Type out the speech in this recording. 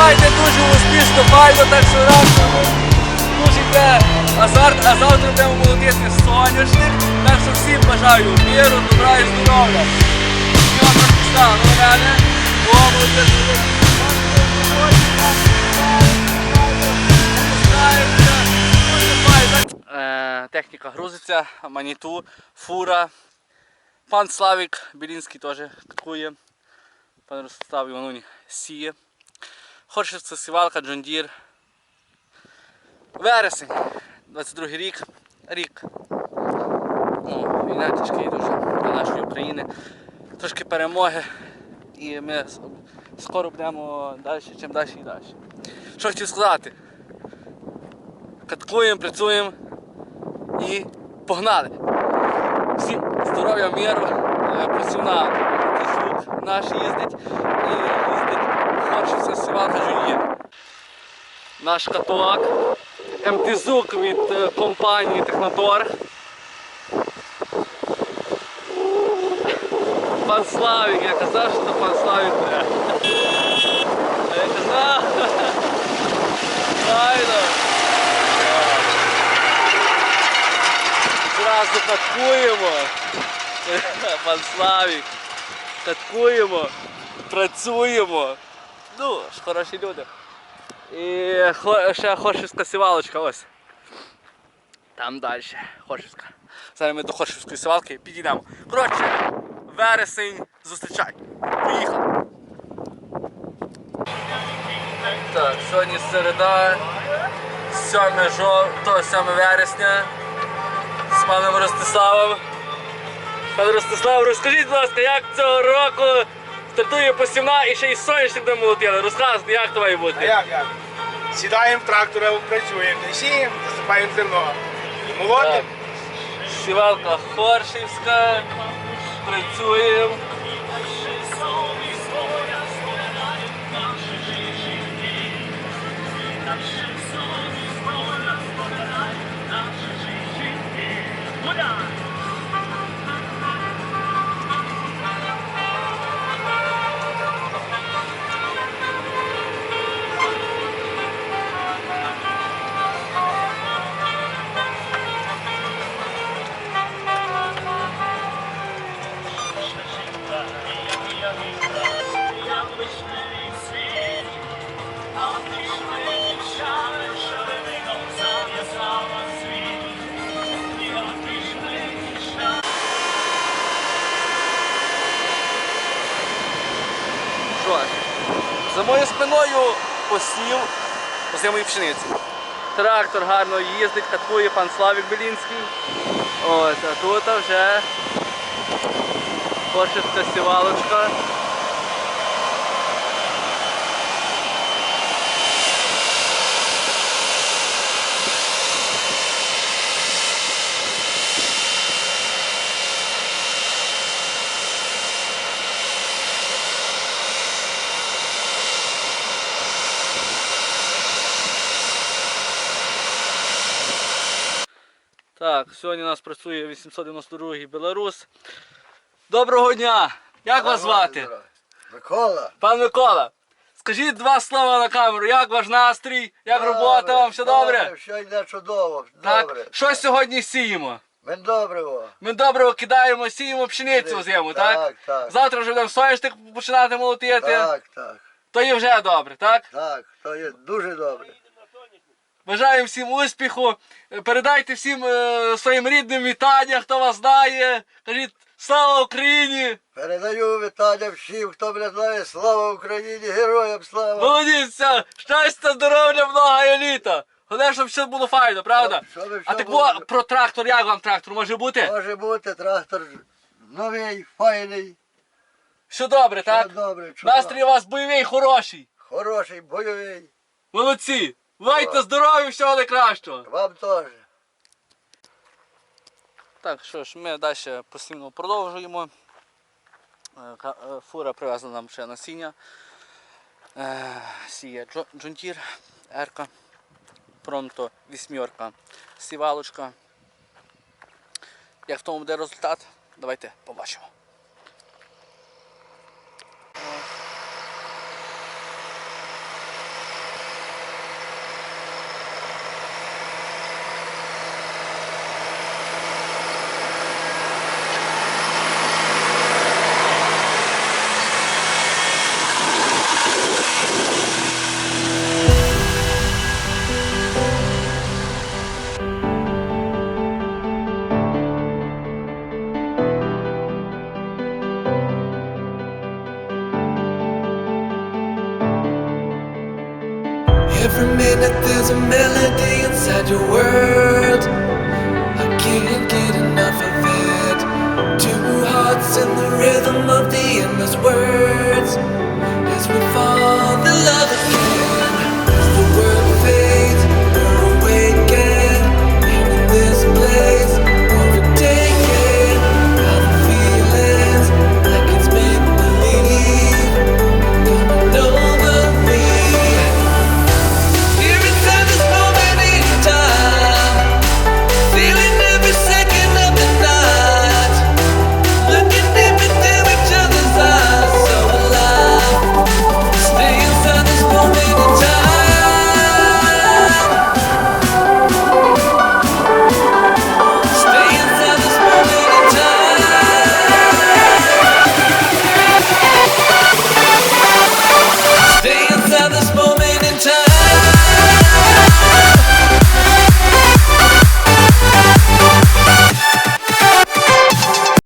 Пам'ятайте, дуже успішно, файно, так що раптом дуже йде азарт, а завтра будемо молодити соняшник. Так що всім бажаю міру, добра і здоров'я. Е, Техніка грузиться, маніту, фура. Пан Славік Білінський теж каткує. Пан Ростислав Івануні сіє. Хоршівська сівалка, Джон Дір. Вересень, 22 рік. Рік. Ну, війна тяжкий дуже для нашої України. Трошки перемоги. І ми скоро будемо далі, чим далі і далі. Що хотів сказати? Каткуємо, працюємо і погнали! Всім здоров'я, миру, е, працювна звук наш їздить і їздить Хоршівська сівалка Жунієр. Наш катулак, МТЗУК від е, компанії Техноторг. Пан Славік, я казав, що це пан Славік. Я казав. Файно. Зразу каткуємо. Пан Славік. Каткуємо, працюємо. Ну, хороші люди. І хо- ще Хоршівська сівалочка ось. Там далі. Хоршівська. Зараз ми до Хоршівської сівалки підійдемо. Коротше, вересень, зустрічай. Поїхали. Так, сьогодні середа, 7 жов... то 7 вересня з паном Ростиславом. Пане Ростислав, розкажіть, будь ласка, як цього року стартує посівна і ще й сонячник де молотили. Розказуйте, як то має А як як? Сідаємо в трактора, працюємо, сіємо, засипаємо зерно. Молотимо. Сівалка Хоршівська, працюємо. Спиною посів посів пшениці. Трактор гарно їздить, каткує пан Славік Белінський. Ось, а тут вже Хоршівська сівалочка. Так, сьогодні у нас працює 892-й Беларус. Доброго дня! Як вас звати? Микола. Пан Микола, скажіть два слова на камеру, як ваш настрій, як робота вам, все добре? Все йде чудово. Так, Добре. що сьогодні сіємо? Ми добре кидаємо, сіємо пшеницю зиму, так? Так, так. Завтра вже будемо соняшник починати молотити. Так, так, То є вже добре, так? так. То є дуже добре. Бажаємо всім успіху. Передайте всім е, своїм рідним вітання, хто вас знає. Кажіть слава Україні! Передаю вітання всім, хто мене знає. Слава Україні, героям слава! Молодіться! Щастя, здоров'я, много літа! Головне, щоб все було файно, правда? Щоб- щоб А все так було- про трактор, як вам трактор може бути? Може бути трактор новий, файний. Все добре, так? Добре, чудово. Настрій у вас бойовий, хороший. Хороший, бойовий. Молодці! Бувайте здорові, всього найкращого! Вам теж. Так, що ж, ми далі постійно продовжуємо. Е, е, Фура привезла нам ще насіння. Е, Сіє Джунтір, Ерка, Пронто, вісьмерка, сівалочка. Як в тому буде результат, давайте побачимо. Every minute there's a melody inside your world.